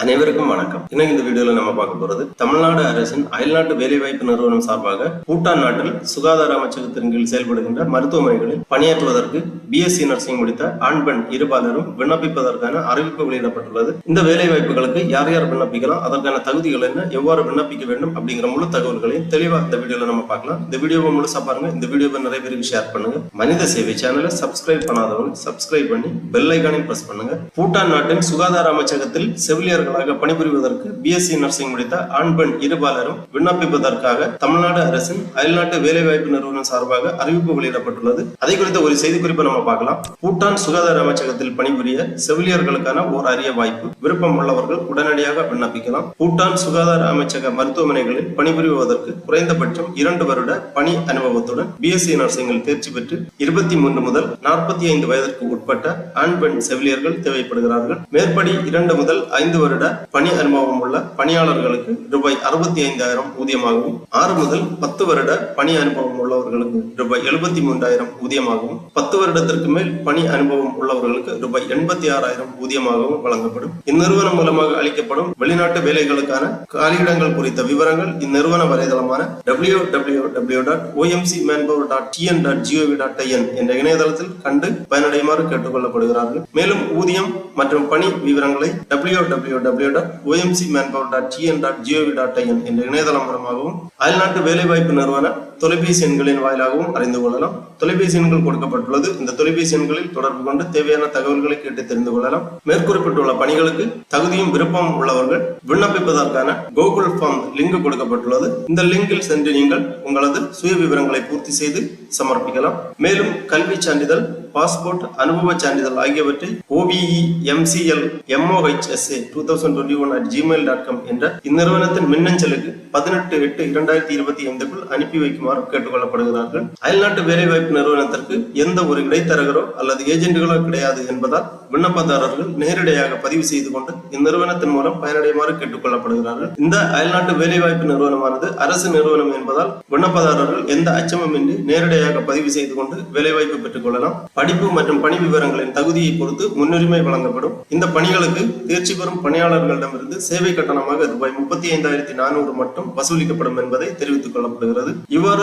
அனைவருக்கும் வணக்கம். இன்னைக்கு இந்த வீடியோல நம்ம பார்க்க போறது? தமிழ்நாடு அரசின் அயல்நாட்டு வேலைவாய்ப்பு நிறுவனம் சார்பாக பூட்டான் நாட்டில் சுகாதார அமைச்சகத்தின் கீழ் செயல்படுகின்ற மருத்துவமனைகளில் பணியாற்றுவதற்கு பிஎஸ்சி நர்சிங் முடித்த ஆண் பெண் இருபாலரும் விண்ணப்பிப்பதற்கான அறிவிப்பு வெளியிடப்பட்டுள்ளது. இந்த வேலை வாய்ப்புகளுக்கு யார் யார் விண்ணப்பிக்கலாம்? அதற்கான தகுதிகள் என்ன? எவ்வாறு விண்ணப்பிக்க வேண்டும்? அப்படிங்கிற முழு தகவல்களையும் தெளிவாக இந்த வீடியோல நம்ம பார்க்கலாம். இந்த வீடியோவை முழுசா பாருங்க. இந்த வீடியோவை நிறைய பேருக்கு ஷேர் பண்ணுங்க. மனித சேவை சேனலை சப்ஸ்கிரைப் பண்ணாதவங்க சப்ஸ்கிரைப் பண்ணி பெல் ஐக்கானையும் பிரஸ் பண்ணுங்க. பூட்டான் நாட்டின் சுகாதார அமைச்சகத்தில் செவிலியர்கள் செவிலியர்களாக பணிபுரிவதற்கு பிஎஸ்சி நர்சிங் முடித்த ஆண் பெண் இருபாலரும் விண்ணப்பிப்பதற்காக தமிழ்நாடு அரசின் அயல்நாட்டு வேலைவாய்ப்பு நிறுவனம் சார்பாக அறிவிப்பு வெளியிடப்பட்டுள்ளது. அதை குறித்த ஒரு செய்தி குறிப்பை நம்ம பார்க்கலாம். பூட்டான் சுகாதார அமைச்சகத்தில் பணிபுரிய செவிலியர்களுக்கான ஓர் அரிய வாய்ப்பு. விருப்பம் உள்ளவர்கள் உடனடியாக விண்ணப்பிக்கலாம். பூட்டான் சுகாதார அமைச்சக மருத்துவமனைகளில் பணிபுரிவதற்கு குறைந்தபட்சம் இரண்டு வருட பணி அனுபவத்துடன் பிஎஸ்சி நர்சிங்கில் தேர்ச்சி பெற்று இருபத்தி மூன்று முதல் நாற்பத்தி ஐந்து வயதிற்கு உட்பட்ட ஆண் பெண் செவிலியர்கள் தேவைப்படுகிறார்கள். மேற்படி இரண்டு முதல் ஐந்து வருட பணி அனுபவம் உள்ள பணியாளர்களுக்கு ரூபாய் அறுபத்தி ஐந்தாயிரம் ஊதியமாகவும் ஆறு முதல் பத்து வருட பணி அனுபவம் உள்ளவர்களுக்கு ரூபாய் எழுபத்தி மூன்றாயிரம் ஊதியமாகவும் பத்து வருடத்திற்கு மேல் பணி அனுபவம் உள்ளவர்களுக்கு ரூபாய் எண்பத்தி ஆறாயிரம் ஊதியமாகவும் வழங்கப்படும். இந்நிறுவனம் மூலமாக அளிக்கப்படும் வெளிநாட்டு வேலைகளுக்கான காலியிடங்கள் குறித்த விவரங்கள் இந்நிறுவன வலைதளமான W W W dot OMC manpower dot TN dot GOV dot IN என்ற இணையதளத்தில் கண்டு பயனடையுமாறு கேட்டுக்கொள்ளப்படுகிறார்கள். மேலும் ஊதியம் மற்றும் பணி விவரங்களை W W W dot OMC manpower dot TN dot GOV dot IN என்ற இணையதளம் மூலமாகவும் அயல்நாட்டு வேலைவாய்ப்பு நிறுவன தொலைபேசி எண்களின் வாயிலாகவும் அறிந்து கொள்ளலாம். தொலைபேசி எண்கள் கொடுக்கப்பட்டுள்ளது. இந்த தொலைபேசி எண்களில் தொடர்பு கொண்டு தேவையான தகவல்களை கேட்டு தெரிந்து கொள்ளலாம். மேற்குறிப்பிட்டுள்ள பணிகளுக்கு தகுதியும் விருப்பமும் உள்ளவர்கள் விண்ணப்பிப்பதற்கான கூகுள் ஃபார்ம் லிங்க் கொடுக்கப்பட்டுள்ளது. இந்த லிங்கில் சென்று நீங்கள் உங்களது சுய விவரங்களை பூர்த்தி செய்து சமர்ப்பிக்கலாம். மேலும் கல்வி சான்றிதழ் பாஸ்போர்ட் அனுபவ சான்றிதழ் ஆகியவற்றை OPE MCL MOHSA two thousand twenty one at Gmail dot com என்ற இந்நிறுவனத்தின் மின்னஞ்சலுக்கு பதினெட்டு எட்டு இரண்டாயிரத்தி இருபத்தி ஐந்துக்குள் அனுப்பி வைக்கும் வைக்குமாறு கேட்டுக்கொள்ளப்படுகிறார்கள். அயல்நாட்டு வேலைவாய்ப்பு நிறுவனத்திற்கு எந்த ஒரு இடைத்தரகரோ அல்லது ஏஜென்ட்டுகளோ கிடையாது என்பதால் விண்ணப்பதாரர்கள் நேரடியாக பதிவு செய்து கொண்டு இந்நிறுவனத்தின் மூலம் பயனடையுமாறு கேட்டுக்கொள்ளப்படுகிறார்கள். இந்த அயல்நாட்டு வேலைவாய்ப்பு நிறுவனமானது அரசு நிறுவனம் என்பதால் விண்ணப்பதாரர்கள் எந்த அச்சமுமின்றி நேரடியாக பதிவு செய்து கொண்டு வேலைவாய்ப்பு பெற்றுக் கொள்ளலாம். படிப்பு மற்றும் பணி விவரங்களின் தகுதியை பொறுத்து முன்னுரிமை வழங்கப்படும். இந்த பணிகளுக்கு தேர்ச்சி பெறும் பணியாளர்களிடமிருந்து சேவை கட்டணமாக ரூபாய் முப்பத்தி ஐந்தாயிரத்தி நானூறு மட்டும் வசூலிக்கப்படும் என்பதை தெரிவித்துக் கொள்ளப்படுகிறது. இவ்வாறு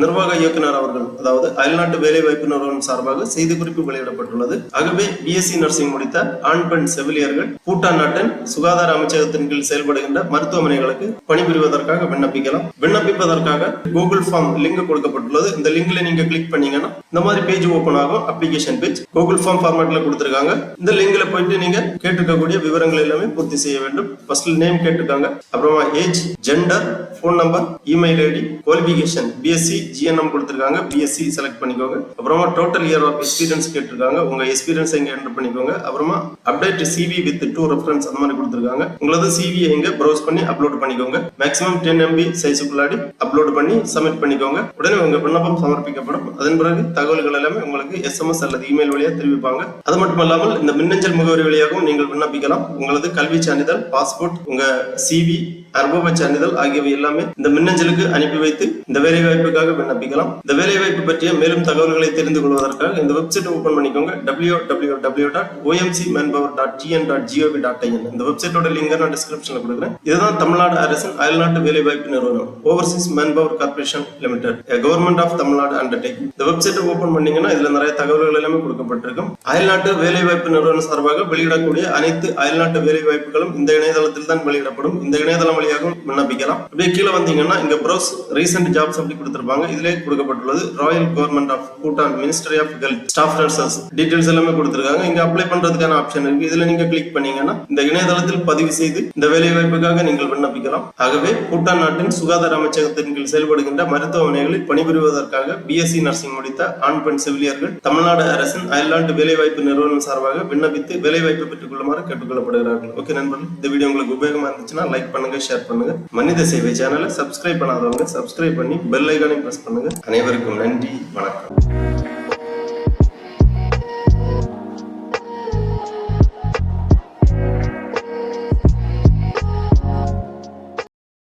நிர்வாக இயக்குனர் அவர்கள் அதாவது அயல்நாட்டு வேலைவாய்ப்பு நிறுவனம் சார்பாக செய்தி குறிப்பு வெளியிடப்பட்டுள்ளது. ஆகவே பிஎஸ்சி நர்சிங் முடித்த ஆண் பெண் செவிலியர்கள் பூட்டான் நாட்டின் சுகாதார அமைச்சகத்தின் கீழ் செயல்படுகின்ற மருத்துவமனைகளுக்கு பணிபுரிவதற்காக விண்ணப்பிக்கலாம். விண்ணப்பிப்பதற்காக கூகுள் ஃபார்ம் லிங்க் கொடுக்கப்பட்டுள்ளது. இந்த லிங்க்ல நீங்க கிளிக் பண்ணீங்கன்னா இந்த மாதிரி பேஜ் ஓபன் ஆகும் அப்ளிகேஷன் பேஜ் கூகுள் ஃபார்ம் ஃபார்மேட்ல கொடுத்திருக்காங்க. இந்த லிங்க்ல போயிட்டு நீங்க கேட்டிருக்கக்கூடிய விவரங்கள் எல்லாமே பூர்த்தி செய்ய வேண்டும். ஃபர்ஸ்ட் நேம் கேட்டிருக்காங்க. அப்புறமா age gender phone number email ID qualification BSc GNM கொடுத்துருக்காங்க. பிஎஸ்சி செலக்ட் பண்ணிக்கோங்க. அப்புறமா டோட்டல் இயர் ஆஃப் எக்ஸ்பீரியன்ஸ் கேட்டிருக்காங்க. உங்க எக்ஸ்பீரியன்ஸ் எங்க என்டர் பண்ணிக்கோங்க. அப்புறமா update CV with two reference அந்த மாதிரி கொடுத்துருக்காங்க. உங்களது சிவி எங்க ப்ரௌஸ் பண்ணி அப்லோட் பண்ணிக்கோங்க. மேக்ஸிமம் டென் எம்பி சைஸுக்குள்ளாடி அப்லோட் பண்ணி சப்மிட் பண்ணிக்கோங்க. உடனே உங்க விண்ணப்பம் சமர்ப்பிக்கப்படும். அதன் பிறகு தகவல்கள் எல்லாமே உங்களுக்கு எஸ்எம்எஸ் அல்லது இமெயில் வழியாக தெரிவிப்பாங்க. அது மட்டும் இல்லாமல் இந்த மின்னஞ்சல் முகவரி வழியாகவும் நீங்கள் விண்ணப்பிக்கலாம். உங்களது கல்வி சான்றிதழ் பாஸ்போர்ட் உங்க சிவி அனுபவ சான்றிதழ் ஆகியவை எல்லாமே இந்த மின்னஞ்சலுக்கு அனுப்பி வைத்து இந்த வேலை வாய்ப்புக்காக விண்ணப்பிக்கலாம். இந்த வேலை வாய்ப்பு பற்றிய மேலும் தகவல்களை தெரிந்து கொள்வதற்காக இந்த வெப்சைட் ஓபன் பண்ணிக்கோங்க. W W W dot OMC manpower dot TN dot GOV dot IN இந்த வெப்சைட்டோட லிங்க் நான் டிஸ்கிரிப்ஷன்ல கொடுக்குறேன். இதுதான் தமிழ்நாடு அரசின் அயல்நாட்டு வேலை வாய்ப்பு நிறுவனம் overseas manpower corporation limited government of Tamil Nadu undertaking இந்த வெப்சைட் ஓபன் பண்ணீங்கன்னா இதுல நிறைய தகவல்கள் எல்லாமே கொடுக்கப்பட்டிருக்கும். அயல்நாட்டு வேலை வாய்ப்பு நிறுவனம் சார்பாக வெளியிடக்கூடிய அனைத்து அயல்நாட்டு வேலை வாய்ப்புகளும் இந்த இணையதளத்தில் தான் வெளியிடப்படும். இந்த இணையதளம் வழியாகவும் விண்ணப்பிக்கலாம். அப்படியே கீழே வந்தீங்கன்னா இங்க ப்ரோஸ் ரீசெண்ட் ஜாப்ஸ் அப்படி கொடுத்துருப்பாங்க. இதுல கொடுக்கப்பட்டுள்ளது royal government of Bhutan ministry of health staff nurses details எல்லாமே கொடுத்துருக்காங்க. இங்க அப்ளை பண்றதுக்கான ஆப்ஷன் இருக்கு. இதுல நீங்க கிளிக் பண்ணீங்கன்னா இந்த இணையதளத்தில் பதிவு செய்து இந்த வேலை வாய்ப்புக்காக நீங்கள் விண்ணப்பிக்கலாம். ஆகவே பூட்டான் நாட்டின் சுகாதார அமைச்சகத்தின் கீழ் செயல்படுகின்ற மருத்துவமனைகளில் பணிபுரிவதற்காக பிஎஸ்சி நர்சிங் முடித்த ஆண் பெண் செவிலியர்கள் தமிழ்நாடு அரசின் அயல்நாட்டு வேலைவாய்ப்பு நிறுவனம் சார்பாக விண்ணப்பித்து வேலைவாய்ப்பு பெற்றுக் கொள்ளுமாறு கேட்டுக்கொள்ளப்படுகிறார்கள். ஓகே நண்பர்கள் இந்த வீடியோ உங்களுக்கு உபயோகமா இருந்துச்சுன்னா லைக் பண்ணுங்க ஷேர் பண்ணுங்க. மனித சேவை சேனலை சப்ஸ்கிரைப் பண்ணாதவங்க சப்ஸ்கிரைப் பண்ணி பெல் ஐக்கானையும் ப்ரெஸ் பண்ணுங்க. அனைவருக்கும் நன்றி வணக்கம்.